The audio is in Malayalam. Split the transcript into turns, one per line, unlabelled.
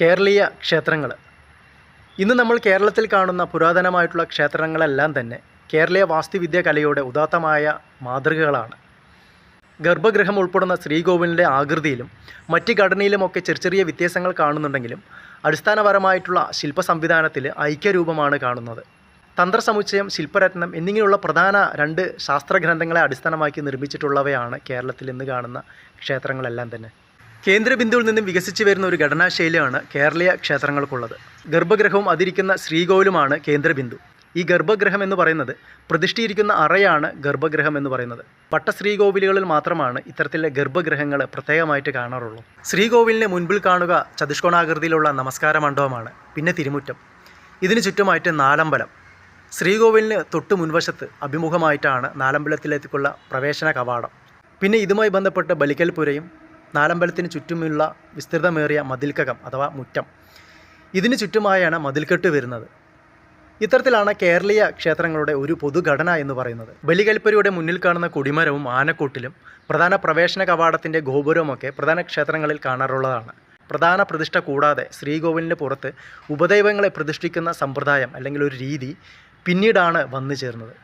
കേരളീയ ക്ഷേത്രങ്ങൾ. ഇന്ന് നമ്മൾ കേരളത്തിൽ കാണുന്ന പുരാതനമായിട്ടുള്ള ക്ഷേത്രങ്ങളെല്ലാം തന്നെ കേരളീയ വാസ്തുവിദ്യ കലയുടെ ഉദാത്തമായ മാതൃകകളാണ്. ഗർഭഗൃഹം ഉൾപ്പെടുന്ന ശ്രീകോവിലിന്റെ ആകൃതിയിലും മറ്റ് ഘടനയിലുമൊക്കെ ചെറിയ ചെറിയ വ്യത്യാസങ്ങൾ കാണുന്നുണ്ടെങ്കിലും അടിസ്ഥാനപരമായിട്ടുള്ള ശില്പ സംവിധാനത്തിൽ ഐക്യരൂപമാണ് കാണുന്നത്. തന്ത്രസമുച്ചയം ശില്പരത്നം എന്നിങ്ങനെയുള്ള പ്രധാന രണ്ട് ശാസ്ത്രഗ്രന്ഥങ്ങളെ അടിസ്ഥാനമാക്കി നിർമ്മിച്ചിട്ടുള്ളവയാണ് കേരളത്തിൽ ഇന്ന് കാണുന്ന ക്ഷേത്രങ്ങളെല്ലാം തന്നെ. കേന്ദ്രബിന്ദുവിൽ നിന്നും വികസിച്ചു വരുന്ന ഒരു ഘടനാശൈലിയാണ് കേരളീയ ക്ഷേത്രങ്ങൾക്കുള്ളത്. ഗർഭഗ്രഹവും അതിരിക്കുന്ന ശ്രീകോവിലുമാണ് കേന്ദ്രബിന്ദു. ഈ ഗർഭഗ്രഹം എന്ന് പറയുന്നത് പ്രതിഷ്ഠിയിരിക്കുന്ന അറയാണ് ഗർഭഗ്രഹം എന്ന് പറയുന്നത്. പട്ടശ്രീകോവിലുകളിൽ മാത്രമാണ് ഇത്തരത്തിലെ ഗർഭഗൃഹങ്ങൾ പ്രത്യേകമായിട്ട് കാണാറുള്ളൂ. ശ്രീകോവിലിനെ മുൻപിൽ കാണുക ചതുഷ്കോണാകൃതിയിലുള്ള നമസ്കാര മണ്ഡപമാണ് പിന്നെ തിരുമുറ്റം. ഇതിന് ചുറ്റുമായിട്ട് നാലമ്പലം. ശ്രീകോവിലിന് തൊട്ട് മുൻവശത്ത് അഭിമുഖമായിട്ടാണ് നാലമ്പലത്തിലേക്കുള്ള പ്രവേശന കവാടം. പിന്നെ ഇതുമായി ബന്ധപ്പെട്ട് ബലിക്കൽപുരയും നാലമ്പലത്തിന് ചുറ്റുമുള്ള വിസ്തൃതമേറിയ മതിൽക്കകം അഥവാ മുറ്റം. ഇതിന് ചുറ്റുമായാണ് മതിൽക്കെട്ട് വരുന്നത്. ഇത്തരത്തിലാണ് കേരളീയ ക്ഷേത്രങ്ങളുടെ ഒരു പൊതുഘടന എന്ന് പറയുന്നത്. ബലികൽപ്പരിയുടെ മുന്നിൽ കാണുന്ന കൊടിമരവും ആനക്കൂട്ടിലും പ്രധാന പ്രവേശന കവാടത്തിന്റെ ഗോപുരവുമൊക്കെ പ്രധാന ക്ഷേത്രങ്ങളിൽ കാണാറുള്ളതാണ്. പ്രധാന പ്രതിഷ്ഠ കൂടാതെ ശ്രീകോവിലിന് പുറത്ത് ഉപദൈവങ്ങളെ പ്രതിഷ്ഠിക്കുന്ന സമ്പ്രദായം അല്ലെങ്കിൽ ഒരു രീതി പിന്നീടാണ് വന്നു ചേർന്നത്